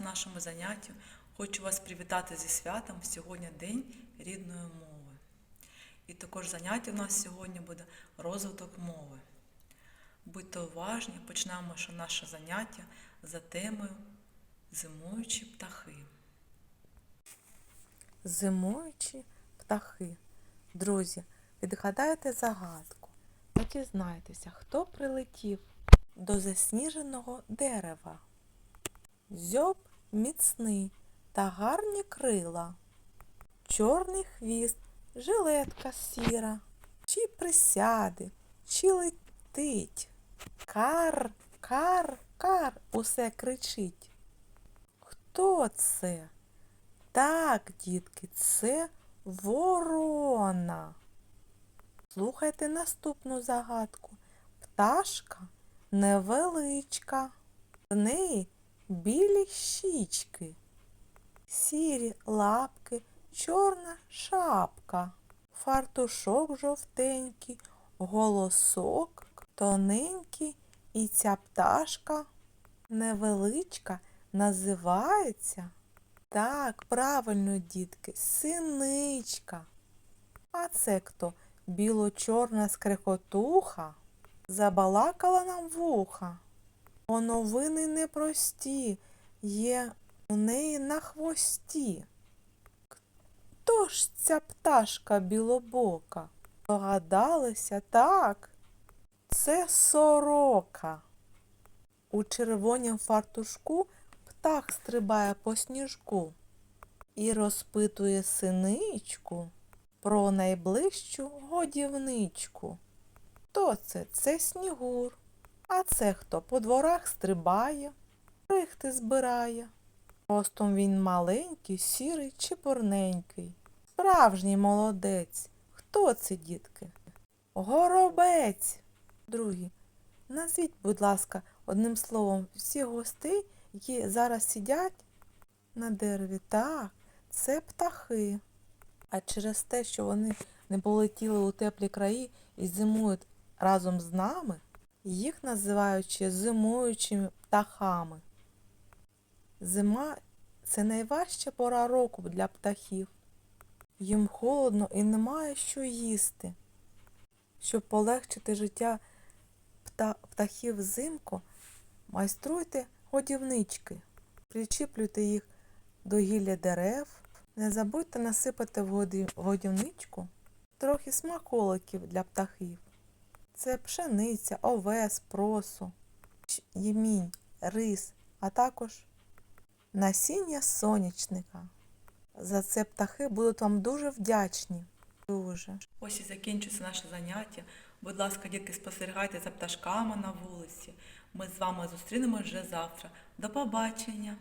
нашому заняттю. Хочу вас привітати зі святом. Сьогодні День рідної мови. І також заняття у нас сьогодні буде розвиток мови. Будьте уважні, почнемо наше заняття за темою Зимуючі птахи. Зимуючі птахи. Друзі, відгадайте загадку та дізнайтеся, хто прилетів до засніженого дерева. Зьоб міцний та гарні крила, чорний хвіст, жилетка сіра, чи присяде, чи летить. Кар, кар, кар усе кричить. Хто це? Так, дітки, це ворона. Слухайте наступну загадку. Пташка невеличка. В неї білі щічки, сірі лапки, чорна шапка, фартушок жовтенький, голосок тоненький, і ця пташка невеличка називається. Так, правильно, дітки, синичка. А це хто? Біло-чорна скрекотуха забалакала нам вуха. О новини непрості є у неї на хвості. Хто ж ця пташка білобока? Догадалися так. Це сорока. У червонім фартушку птах стрибає по сніжку і розпитує синичку про найближчу годівничку. Хто це? Це снігур. А це хто по дворах стрибає, крихти збирає. Ростом він маленький, сірий, чепурненький. Справжній молодець. Хто це, дітки? Горобець. Другі, назвіть, будь ласка, одним словом всіх гостей, які зараз сидять на дереві. Так, це птахи. А через те, що вони не полетіли у теплі краї і зимують разом з нами, їх називають ще зимуючими птахами. Зима це найважча пора року для птахів. Їм холодно і немає що їсти. Щоб полегшити життя птахів взимку, майструйте годівнички, причіплюйте їх до гілля дерев. Не забудьте насипати в годівничку трохи смаколиків для птахів. Це пшениця, овес, просо, ємінь, рис, а також насіння сонячника. За це птахи будуть вам дуже вдячні. Дуже. Ось і закінчується наше заняття. Будь ласка, дітки, спостерігайте за пташками на вулиці. Ми з вами зустрінемось вже завтра. До побачення!